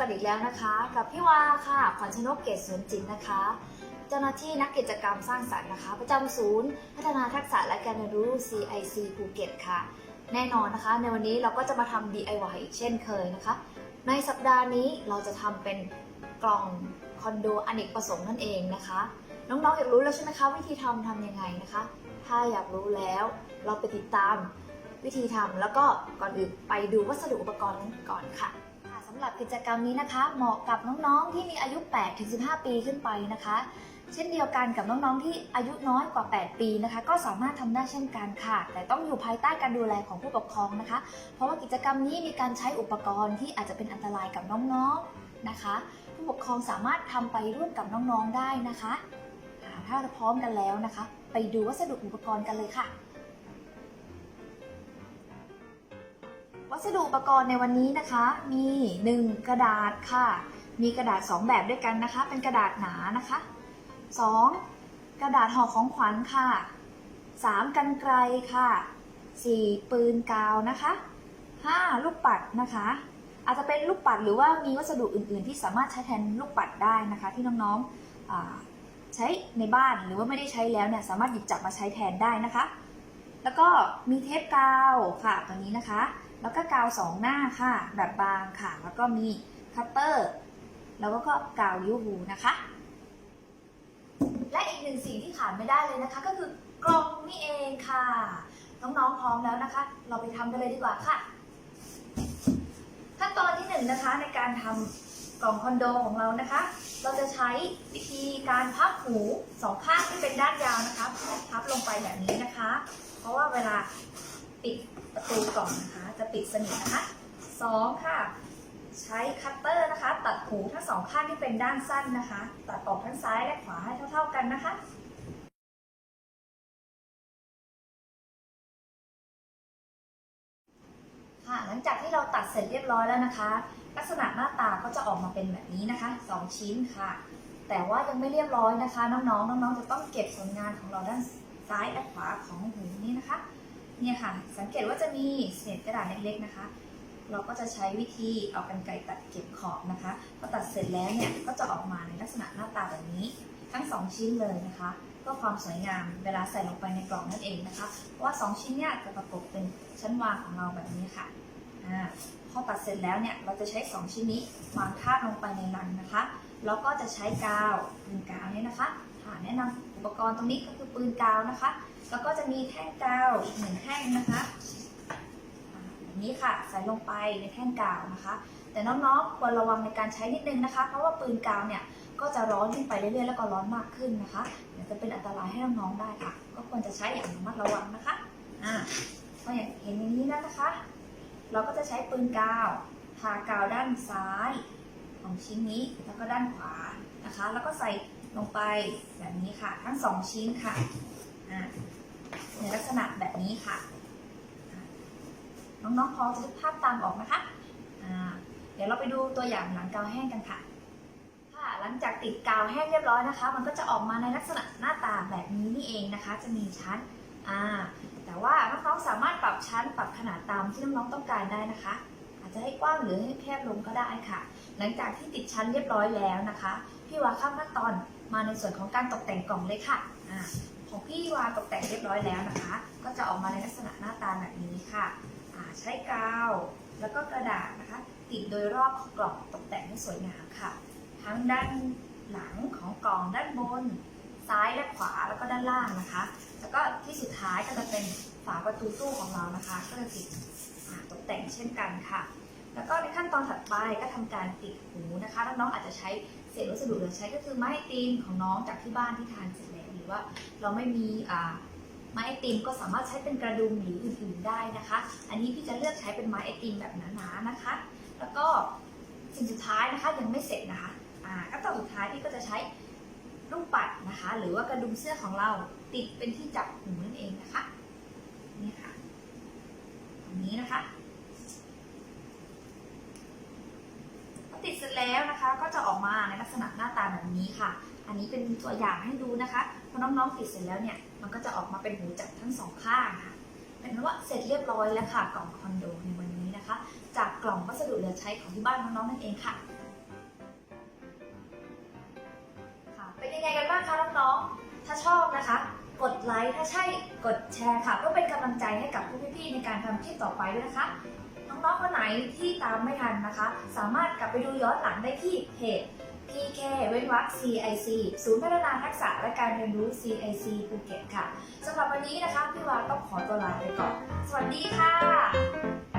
กันอีกแล้วนะคะ กับพี่วาค่ะขวัญชนกเกศสวนจิตนะคะ เจ้าหน้าที่นักกิจกรรมสร้างสรรค์นะคะ ประจำศูนย์ พัฒนาทักษะและการเรียนรู้ CIC ภูเก็ตค่ะ แน่นอนนะคะ ในวันนี้เราก็จะมาทำ DIY อีกเช่นเคยนะคะ ในสัปดาห์นี้เราจะทำเป็นกล่องคอนโดอเนกประสงค์นั่นเองนะคะ น้องๆอยากรู้แล้วใช่ไหมคะวิธีทำทำยังไงนะคะ ถ้าอยากรู้แล้วเราไปติดตามวิธีทำแล้วก็ก่อนอื่นไปดูวัสดุอุปกรณ์กันก่อนค่ะค่ะ สำหรับกิจกรรมนี้นะคะ เหมาะกับน้องๆที่มีอายุ8-15 ปีขึ้นไปนะคะ เช่นเดียวกันกับน้องๆที่อายุน้อยกว่า 8 ปีนะคะ ก็สามารถทำได้เช่นกันค่ะ แต่ต้องอยู่ภายใต้การดูแลของผู้ปกครองนะคะ เพราะว่ากิจกรรมนี้มีการใช้อุปกรณ์ที่อาจจะเป็นอันตรายกับน้องๆนะคะ ผู้ปกครองสามารถทำไปร่วมกับน้องๆได้นะคะอ่าถ้าพร้อมกันแล้วนะคะ ไปดูวัสดุอุปกรณ์กันเลยค่ะ วัสดุอุปกรณ์ในวันนี้นะคะ มี 1 กระดาษค่ะ มีกระดาษ 2 แบบด้วยกันนะคะ เป็นกระดาษหนานะคะ 2. กระดาษห่อของขวัญค่ะ 3. กันไกลค่ะ 4. ปืนกาวนะคะ 5. ลูกปัดนะคะ อาจจะเป็นลูกปัดหรือว่ามีวัสดุอื่น ๆ ที่สามารถใช้แทนลูกปัดได้นะคะ ที่น้องๆใช้ในบ้านหรือว่าไม่ได้ใช้แล้วเนี่ยสามารถหยิบจับมาใช้แทนได้นะคะ แล้วก็มีเทปกาวค่ะตัวนี้นะคะ แล้วก็กาวสองหน้าค่ะ แบบบางค่ะ แล้วก็มีคัตเตอร์ แล้วก็กาวยูฮูนะคะ และอีกหนึ่งสิ่งที่ขาดไม่ได้เลยนะคะ ก็คือกล่องนี่เองค่ะ น้องๆพร้อมแล้วนะคะ เราไปทำกันเลยดีกว่าค่ะ ขั้นตอนที่หนึ่งนะคะในการทำกล่องคอนโดของเรานะคะ เราจะใช้วิธีการพับหูสองข้างที่เป็นด้านยาวนะคะ พับลงไปแบบนี้นะคะ เพราะว่าเวลาปิด ประตูกล่องนะคะ จะปิดสนิทนะคะสองค่ะ ใช้คัตเตอร์นะคะ ตัดหูทั้งสองข้างที่เป็นด้านสั้นนะคะ ตัดออกทั้งซ้ายและขวาให้เท่า ๆกันนะคะค่ะหลังจากที่เราตัดเสร็จเรียบร้อยแล้วนะคะ ลักษณะหน้าตาก็จะออกมาเป็นแบบนี้นะคะสองชิ้นค่ะ แต่ว่ายังไม่เรียบร้อยนะคะ น้องๆน้องๆจะต้องเก็บผลงานของเราด้านซ้ายและขวาของหูนี่นะคะ เนี่ยค่ะ สังเกตว่าจะมีเศษกระดาษเล็กๆนะคะ เราก็จะใช้วิธีเอากรรไกรตัดเก็บขอบนะคะ พอตัดเสร็จแล้วเนี่ยก็จะออกมาในลักษณะหน้าตาแบบนี้ ทั้งสองชิ้นเลยนะคะเพื่อความสวยงามเวลาใส่ลงไปในกล่องนั่นเองนะคะ ว่าสองชิ้นเนี่ยจะประกบเป็นชั้นวางของเราแบบนี้ค่ะอ่าพอตัดเสร็จแล้วเนี่ยเราจะใช้สองชิ้นนี้วางทาบลงไปในรังนะคะ แล้วก็จะใช้กาวปืนกาวเนี่ยนะคะค่ะแนะนำ อุปกรณ์ตรงนี้ก็คือปืนกาวนะคะ แล้วก็จะมีแท่งกาวอีกหนึ่งแท่งนะคะแบบนี้ค่ะใส่ลงไปในแท่งกาวนะคะ แต่น้องๆควรระวังในการใช้นิดนึงนะคะ เพราะว่าปืนกาวเนี่ยก็จะร้อนขึ้นไปเรื่อยๆแล้วก็ร้อนมากขึ้นนะคะเดี๋ยวจะเป็นอันตรายให้น้องๆได้ค่ะ ก็ควรจะใช้อย่างระมัดระวังนะคะอ่าก็อย่างเห็นอย่างนี้นะคะ เราก็จะใช้ปืนกาวทากาวด้านซ้ายของชิ้นนี้แล้วก็ด้านขวานะคะ แล้วก็ใส่ ลงไปแบบนี้ค่ะ ทั้งสองชิ้นค่ะในลักษณะแบบนี้ค่ะ น้องๆพอจะนึกภาพตามออกนะคะเดี๋ยวเราไปดูตัวอย่างหลังกาวแห้งกันค่ะค่ะ หลังจากติดกาวแห้งเรียบร้อยนะคะ มันก็จะออกมาในลักษณะหน้าตาแบบนี้นี่เองนะคะ จะมีชั้นแต่ว่าน้องๆสามารถปรับชั้นปรับขนาดตามที่น้องๆต้องการได้นะคะ อาจจะให้กว้างหรือให้แคบลงก็ได้ค่ะ หลังจากที่ติดชั้นเรียบร้อยแล้วนะคะ พี่วาข้ามขั้นตอนมาในส่วนของการตกแต่งกล่องเลยค่ะอ่าของพี่วาตกแต่งเรียบร้อยแล้วนะคะ ก็จะออกมาในลักษณะหน้าตาแบบนี้ค่ะใช้กาวแล้วก็กระดาษนะคะ ติดโดยรอบกล่องตกแต่งให้สวยงามค่ะ ทั้งด้านหลังของกล่องด้านบน ซ้ายและขวาแล้วก็ด้านล่างนะคะ แล้วก็ที่สุดท้ายก็จะเป็นฝาประตูตู้ของเรานะคะ ก็จะติดตกแต่งเช่นกันค่ะ แล้วก็ในขั้นตอนถัดไปก็ทำการติดหูนะคะแล้วน้องอาจจะใช้เศษวัสดุเหลือใช้ก็คือไม้ไอติมของน้องจากที่บ้านที่ทานเสร็จแล้วหรือว่าเราไม่มีไม้ไอติมก็สามารถใช้เป็นกระดุมหรืออื่นๆได้นะคะ อันนี้พี่จะเลือกใช้เป็นไม้ไอติมแบบหนาๆนะคะ แล้วก็สิ่งสุดท้ายนะคะยังไม่เสร็จนะคะอ่าขั้นตอนสุดท้ายพี่ก็จะใช้ ลูกปัดนะคะ หรือว่ากระดุมเสื้อของเราติดเป็นที่จับหูนั่นเองนะคะนี่ค่ะตรงนี้นะคะพอติดเสร็จแล้วนะคะก็จะออกมาในลักษณะหน้าตาแบบนี้ค่ะ อันนี้เป็นตัวอย่างให้ดูนะคะพอน้องๆติดเสร็จแล้วเนี่ยมันก็จะออกมาเป็นหูจับทั้งสองข้างค่ะเป็นว่าเสร็จเรียบร้อยแล้วค่ะกล่องคอนโดในวันนี้นะคะ จากกล่องวัสดุเหลือใช้ของที่บ้านน้องๆนั่นเองค่ะ เป็นะคะ กดไลค์ถ้าใช่กดแชร์ค่ะเพื่อเป็นกำลังใจให้กับผู้พี่ๆในการทำคลิปต่อไปด้วยนะคะน้องๆคนไหนที่ตามไม่ทันนะคะ สามารถกลับไปดูย้อนหลังได้ที่เพจ PK เว้นวรรค CIC ศูนย์พัฒนาทักษะและการเรียนรู้ CIC ภูเก็ตค่ะสำหรับวันนี้นะคะพี่วาต้องขอตัวลาไปก่อน สวัสดีค่ะ